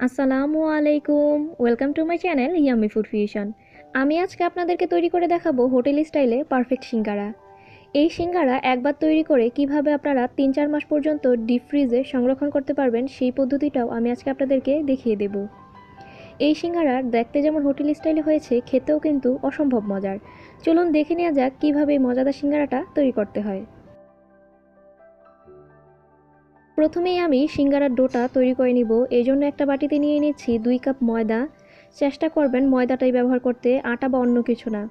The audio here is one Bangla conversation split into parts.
আসসালামু আলাইকুম। Welcome to my channel yummy food fusion আমি আজকে আপনাদেরকে তৈরি করে দেখাবো হোটেল স্টাইলে পারফেক্ট সিঙ্গারা। এই সিঙ্গারা একবার তৈরি করে কীভাবে আপনারা তিন চার মাস পর্যন্ত ডিপ ফ্রিজে সংরক্ষণ করতে পারবেন সেই পদ্ধতিটাও আমি আজকে আপনাদেরকে দেখিয়ে দেব। এই সিঙ্গারার দেখতে যেমন হোটেল স্টাইলে হয়েছে, খেতেও কিন্তু অসম্ভব মজার। চলুন দেখে নেওয়া যাক কীভাবে মজাদার সিঙ্গারাটা তৈরি করতে হয়। প্রথমেই আমি সিঙ্গারার ডোটা তৈরি করে নিব। এই জন্য একটা বাটিতে নিয়ে নিচ্ছি দুই কাপ ময়দা। চেষ্টা করবেন ময়দাটাই ব্যবহার করতে, আটা বা অন্য কিছু না।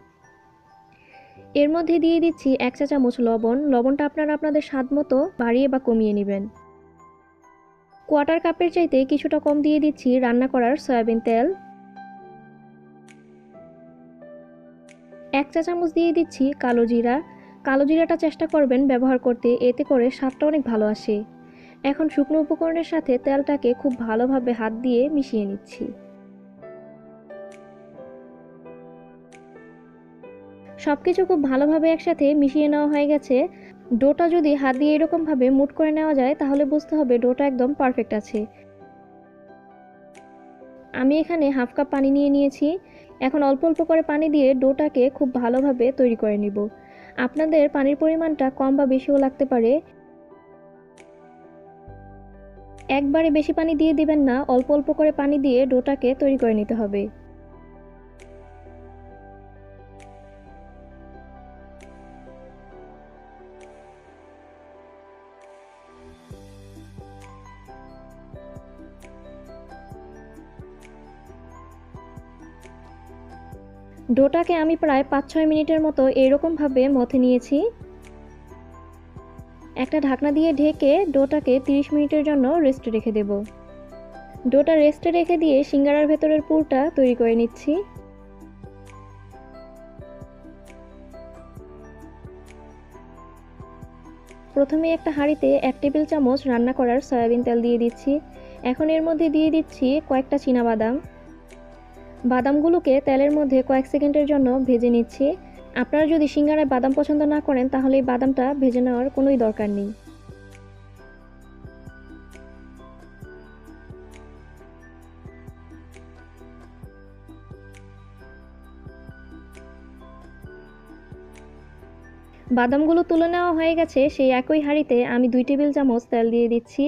এর মধ্যে দিয়ে দিচ্ছি এক চা চামচ লবণ। লবণটা আপনারা আপনাদের স্বাদ মতো বাড়িয়ে বা কমিয়ে নেবেন। কোয়ার্টার কাপের চাইতে কিছুটা কম দিয়ে দিচ্ছি রান্না করার সয়াবিন তেল। এক চা চামচ দিয়ে দিচ্ছি কালো জিরা। কালো জিরাটা চেষ্টা করবেন ব্যবহার করতে, এতে করে স্বাদটা অনেক ভালো আসে। এখন শুকনো উপকরণের সাথে তেলটাকে খুব ভালোভাবে হাত দিয়ে মিশিয়ে নিচ্ছি। সব কিছু খুব ভালোভাবে একসাথে মিশিয়ে নেওয়া হয়ে গেছে। ডোটা যদি হাত দিয়ে এরকমভাবে মুট করে নেওয়া যায়, তাহলে বুঝতে হবে ডোটা একদম পারফেক্ট আছে। আমি এখানে হাফ কাপ পানি নিয়ে নিয়েছি। এখন অল্প অল্প করে পানি দিয়ে ডোটাকে খুব ভালোভাবে তৈরি করে নিব। আপনাদের পানির পরিমাণটা কম বা বেশিও লাগতে পারে। একবারে বেশি পানি দিয়ে দিবেন না, অল্প অল্প করে পানি দিয়ে ডোটাকে তৈরি করে নিতে হবে। ডোটাকে আমি প্রায় পাঁচ ছয় মিনিটের মতো এরকমভাবে মথে নিয়েছি। একটা ঢাকনা দিয়ে ঢেকে ডোটাকে 30 মিনিটের জন্য রেস্টে রেখে দেব। ডোটা রেস্টে রেখে দিয়ে সিঙ্গারার ভেতরের পুরটা তৈরি করে নিচ্ছি। প্রথমে একটা হাঁড়িতে এক টেবিল চামচ রান্না করার সয়াবিন তেল দিয়ে দিচ্ছি। এখন এর মধ্যে দিয়ে দিচ্ছি কয়েকটা বাদাম। বাদামগুলোকে তেলের মধ্যে কয়েক সেকেন্ডের জন্য ভেজে নিচ্ছি। আপনারা যদি সিঙ্গারায় বাদাম পছন্দ না করেন, তাহলে এই বাদামটা ভেজে নেওয়ার কোনোই দরকার নেই। বাদামগুলো তুলে নেওয়া হয়ে গেছে, সেই একই হাঁড়িতে আমি দুই টেবিল চামচ তেল দিয়ে দিচ্ছি।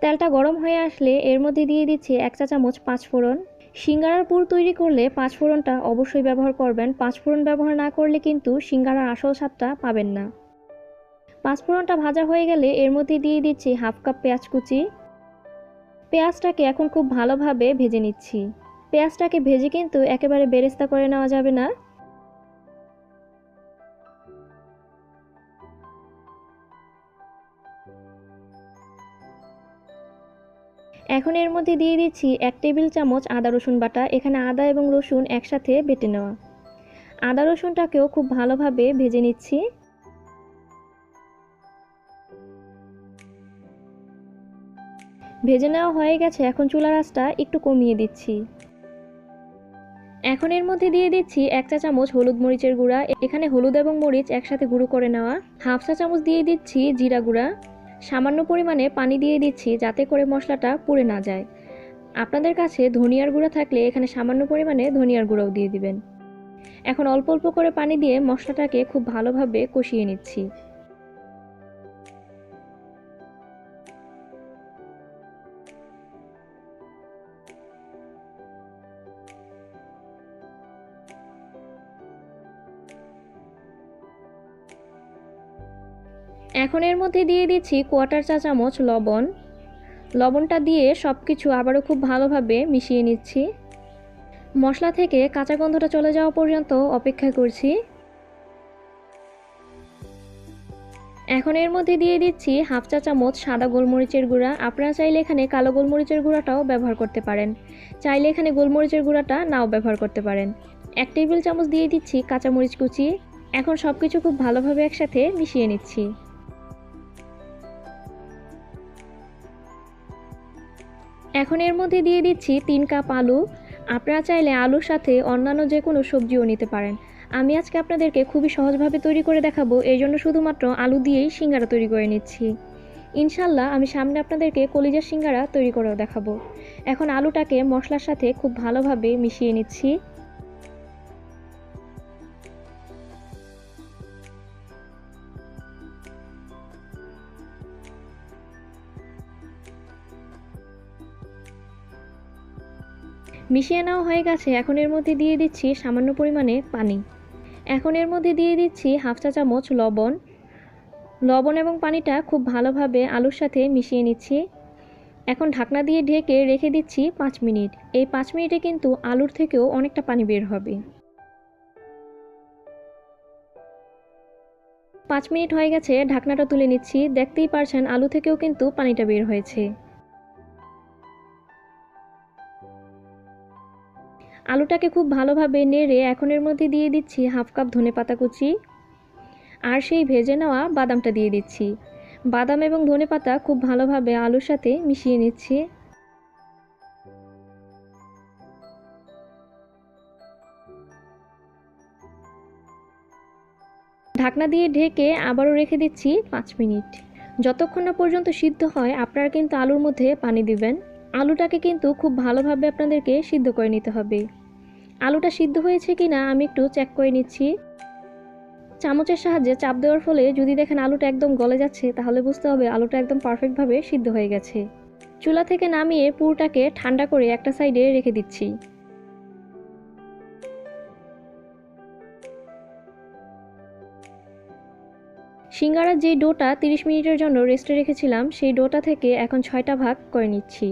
তেলটা গরম হয়ে আসলে এর মধ্যে দিয়ে দিচ্ছি এক চা চামচ পাঁচ ফোড়ন সিঙ্গারার পুর তৈরি করলে পাঁচফোড়নটা অবশ্যই ব্যবহার করবেন। পাঁচফোড়ন ব্যবহার না করলে কিন্তু সিঙ্গারার আসল স্বাদটা পাবেন না। পাঁচফোড়নটা ভাজা হয়ে গেলে এর মধ্যে দিয়ে দিচ্ছি হাফ কাপ পেঁয়াজ কুচি। পেঁয়াজটাকে এখন খুব ভালোভাবে ভেজে নিচ্ছি। পেঁয়াজটাকে ভেজে কিন্তু একেবারে বেরেস্তা করে নেওয়া যাবে না। এখন এর মধ্যে দিয়ে দিচ্ছি এক টেবিল চামচ আদা, রসুন বাটা। এখানে আদা এবং রসুন একসাথে বেটে নেওয়া। আদা, রসুনটাকেও খুব ভালোভাবে ভেজে নিচ্ছি। ভেজে নেওয়া হয়ে গেছে। এখন চুলার আঁচটা একটু কমিয়ে দিচ্ছি। এখন এর মধ্যে দিয়ে দিচ্ছি এক চা চামচ হলুদ মরিচের গুঁড়া। এখানে হলুদ এবং মরিচ একসাথে গুঁড়ো করে নেওয়া। হাফ চা চামচ দিয়ে দিচ্ছি জিরা গুঁড়া। সামান্য পরিমাণে পানি দিয়ে দিচ্ছি যাতে করে মশলাটা পুড়ে না যায়। আপনাদের কাছে ধনিয়ার গুঁড়ো থাকলে এখানে সামান্য পরিমাণে ধনিয়ার গুঁড়োও দিয়ে দিবেন। এখন অল্প অল্প করে পানি দিয়ে মশলাটাকে খুব ভালোভাবে কষিয়ে নিচ্ছি। এখন এর মধ্যে দিয়ে দিচ্ছি কোয়াটার চা চামচ লবণ। লবণটা দিয়ে সব কিছু আবারও খুব ভালোভাবে মিশিয়ে নিচ্ছি। মশলা থেকে কাঁচা গন্ধটা চলে যাওয়া পর্যন্ত অপেক্ষা করছি। এখন এর মধ্যে দিয়ে দিচ্ছি হাফ চা চামচ সাদা গোলমরিচের গুঁড়া। আপনারা চাইলে এখানে কালো গোলমরিচের গুঁড়াটাও ব্যবহার করতে পারেন। চাইলে এখানে গোলমরিচের গুঁড়াটা নাও ব্যবহার করতে পারেন। এক টেবিল চামচ দিয়ে দিচ্ছি কাঁচামরিচ কুচি। এখন সব কিছু খুব ভালোভাবে একসাথে মিশিয়ে নিচ্ছি। এখন এর মধ্যে দিয়ে দিচ্ছি তিন কাপ আলু। আপনারা চাইলে আলুর সাথে অন্যান্য যে কোনো সবজিও নিতে পারেন। আমি আজকে আপনাদেরকে খুবই সহজভাবে তৈরি করে দেখাবো। এই জন্য শুধুমাত্র আলু দিয়েই সিঙ্গারা তৈরি করে নিচ্ছি। ইনশাল্লাহ আমি সামনে আপনাদেরকে কলিজার সিঙ্গারা তৈরি করেও দেখাবো। এখন আলুটাকে মশলার সাথে খুব ভালোভাবে মিশিয়ে নিচ্ছি। মিশিয়ে নেওয়া হয়ে গেছে। এখন এর মধ্যে দিয়ে দিচ্ছি সামান্য পরিমাণে পানি। এখন এর মধ্যে দিয়ে দিচ্ছি হাফ চা চামচ লবণ। লবণ এবং পানিটা খুব ভালোভাবে আলুর সাথে মিশিয়ে নিচ্ছি। এখন ঢাকনা দিয়ে ঢেকে রেখে দিচ্ছি পাঁচ মিনিট। এই পাঁচ মিনিটে কিন্তু আলুর থেকেও অনেকটা পানি বের হবে। পাঁচ মিনিট হয়ে গেছে, ঢাকনাটা তুলে নিচ্ছি। দেখতেই পারছেন, আলু থেকেও কিন্তু পানিটা বের হয়েছে। আলুটাকে খুব ভালোভাবে নেড়ে এখন এর মধ্যে দিয়ে দিচ্ছি হাফ কাপ ধনে পাতা কুচি আর সেই ভেজে নেওয়া বাদামটা দিয়ে দিচ্ছি। বাদাম এবং ধনে পাতা খুব ভালোভাবে আলুর সাথে মিশিয়ে নিচ্ছি। ঢাকনা দিয়ে ঢেকে আবারও রেখে দিচ্ছি পাঁচ মিনিট। যতক্ষণ না পর্যন্ত সিদ্ধ হয়, আপনারা কিন্তু আলুর মধ্যে পানি দিবেন। আলুটাকে কিন্তু খুব ভালোভাবে আপনাদেরকে সিদ্ধ করে নিতে হবে। আলুটা সিদ্ধ হয়েছে কি না আমি একটু চেক করে নিচ্ছি। চামচের সাহায্যে চাপ দেওয়ার ফলে যদি দেখেন আলুটা একদম গলে যাচ্ছে, তাহলে বুঝতে হবে আলুটা একদম পারফেক্টভাবে সিদ্ধ হয়ে গেছে। চুলা থেকে নামিয়ে পুরটাকে ঠান্ডা করে একটা সাইডে রেখে দিচ্ছি। সিঙ্গারার যে ডোটা তিরিশ মিনিটের জন্য রেস্টে রেখেছিলাম, সেই ডোটা থেকে এখন ছয়টা ভাগ করে নিচ্ছি।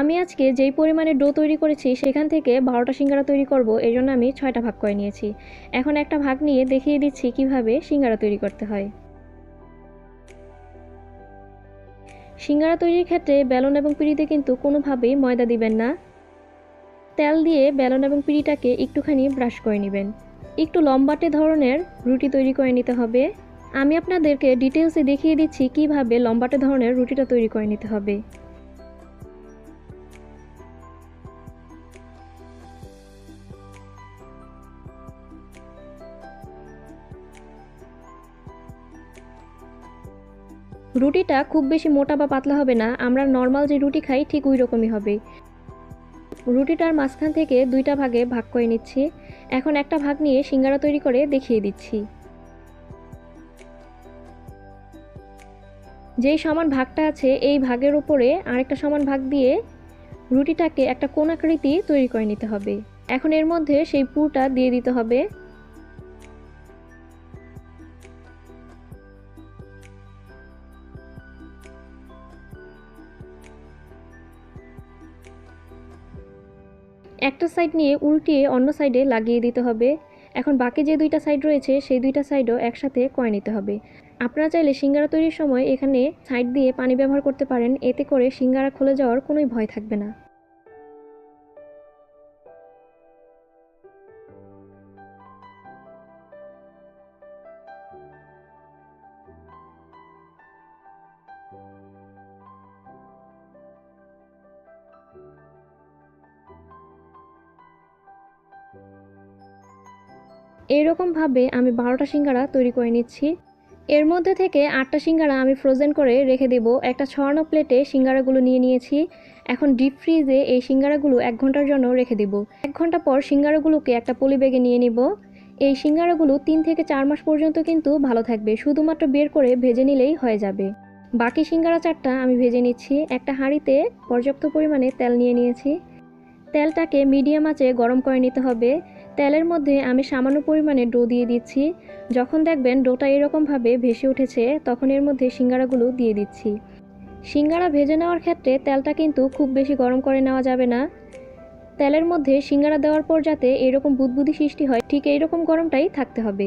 আমি আজকে যেই পরিমাণে ডো তৈরি করেছি, সেখান থেকে বারোটা সিঙ্গারা তৈরি করব, এই জন্য আমি ছয়টা ভাগ করে নিয়েছি। এখন একটা ভাগ নিয়ে দেখিয়ে দিচ্ছি কীভাবে সিঙ্গারা তৈরি করতে হয়। সিঙ্গারা তৈরির ক্ষেত্রে বেলন এবং পিঁড়িতে কিন্তু কোনোভাবেই ময়দা দিবেন না। তেল দিয়ে বেলন এবং পিঁড়িটাকে একটুখানি ব্রাশ করে নেবেন। একটু লম্বাটে ধরনের রুটি তৈরি করে নিতে হবে। আমি আপনাদেরকে ডিটেলসে দেখিয়ে দিচ্ছি কীভাবে লম্বাটে ধরনের রুটিটা তৈরি করে নিতে হবে। রুটিটা খুব বেশি মোটা বা পাতলা হবে না, আমরা নর্মাল যে রুটি খাই ঠিক ওই রকমই হবে। রুটিটার মাঝখান থেকে দুইটা ভাগে ভাগ করে নিচ্ছি। এখন একটা ভাগ নিয়ে সিঙ্গারা তৈরি করে দেখিয়ে দিচ্ছি। যেই সমান ভাগটা আছে, এই ভাগের উপরে আরেকটা সমান ভাগ দিয়ে রুটিটাকে একটা কোনাকৃতি তৈরি করে নিতে হবে। এখন এর মধ্যে সেই পুরটা দিয়ে দিতে হবে। একটা সাইড নিয়ে উল্টিয়ে অন্য সাইডে লাগিয়ে দিতে হবে। এখন বাকি যে দুইটা সাইড রয়েছে, সেই দুইটা সাইডও একসাথে করে নিতে হবে। আপনারা চাইলে সিঙ্গারা তৈরির সময় এখানে সাইড দিয়ে পানি ব্যবহার করতে পারেন, এতে করে সিঙ্গারা খুলে যাওয়ার কোনোই ভয় থাকবে না। এইরকমভাবে আমি বারোটা সিঙ্গারা তৈরি করে নিচ্ছি। এর মধ্যে থেকে আটটা সিঙ্গারা আমি ফ্রোজেন করে রেখে দেব। একটা ছড়ানো প্লেটে সিঙ্গারাগুলো নিয়ে নিয়েছি। এখন ডিপ ফ্রিজে এই সিঙ্গারাগুলো এক ঘণ্টার জন্য রেখে দেব। এক ঘণ্টা পর সিঙ্গারাগুলোকে একটা পলি ব্যাগে নিয়ে নিব। এই সিঙ্গারাগুলো তিন থেকে চার মাস পর্যন্ত কিন্তু ভালো থাকবে। শুধুমাত্র বের করে ভেজে নিলেই হয়ে যাবে। বাকি সিঙ্গারা চারটা আমি ভেজে নিচ্ছি। একটা হাঁড়িতে পর্যাপ্ত পরিমাণে তেল নিয়ে নিয়েছি। তেলটাকে মিডিয়াম আঁচে গরম করে নিতে হবে। তেলের মধ্যে আমি সামান্য পরিমাণে ডো দিয়ে দিচ্ছি। যখন দেখবেন ডোটা এরকমভাবে ভেসে উঠেছে, তখন এর মধ্যে সিঙ্গারাগুলো দিয়ে দিচ্ছি। সিঙ্গারা ভেজে নেওয়ার ক্ষেত্রে তেলটা কিন্তু খুব বেশি গরম করে নেওয়া যাবে না। তেলের মধ্যে সিঙ্গারা দেওয়ার পর যাতে এরকম বুদবুদি সৃষ্টি হয়, ঠিক এইরকম গরমটাই থাকতে হবে।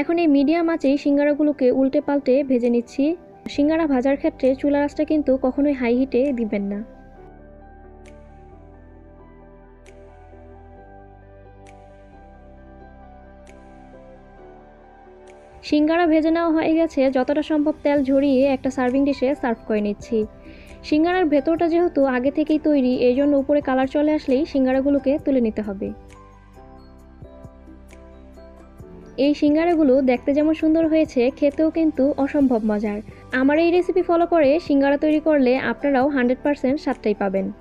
এখন এই মিডিয়াম আঁচেই সিঙ্গারাগুলোকে উল্টে পাল্টে ভেজে নিচ্ছি। সিঙ্গারা ভাজার ক্ষেত্রে চুলা আঁচটা কিন্তু কখনোই হাই হিটে দিবেন না। সিঙ্গারা ভেজে নেওয়া হয়ে গেছে, যতটা সম্ভব তেল ঝরিয়ে একটা সার্ভিং ডিশে সার্ভ করে নিচ্ছি। সিঙ্গারার ভেতরটা যেহেতু আগে থেকেই তৈরি এই জন্য উপরে কালার চলে আসলেই সিঙ্গারাগুলোকে তুলে নিতে হবে। এই সিঙ্গারাগুলো দেখতে যেমন সুন্দর হয়েছে, খেতেও কিন্তু অসম্ভব মজার। আমার এই রেসিপি ফলো করে সিঙ্গারা তৈরি করলে আপনারাও হান্ড্রেড পারসেন্ট স্বাদটাই পাবেন।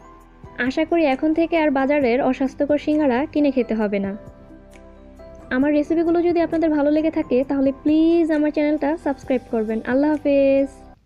আশা করি এখন থেকে আর বাজারের অস্বাস্থ্যকর সিঙ্গারা কিনে খেতে হবে না। আমার রেসিপিগুলো যদি আপনাদের ভালো লেগে থাকে, তাহলে প্লিজ আমার চ্যানেলটা সাবস্ক্রাইব করবেন। আল্লাহ হাফেজ!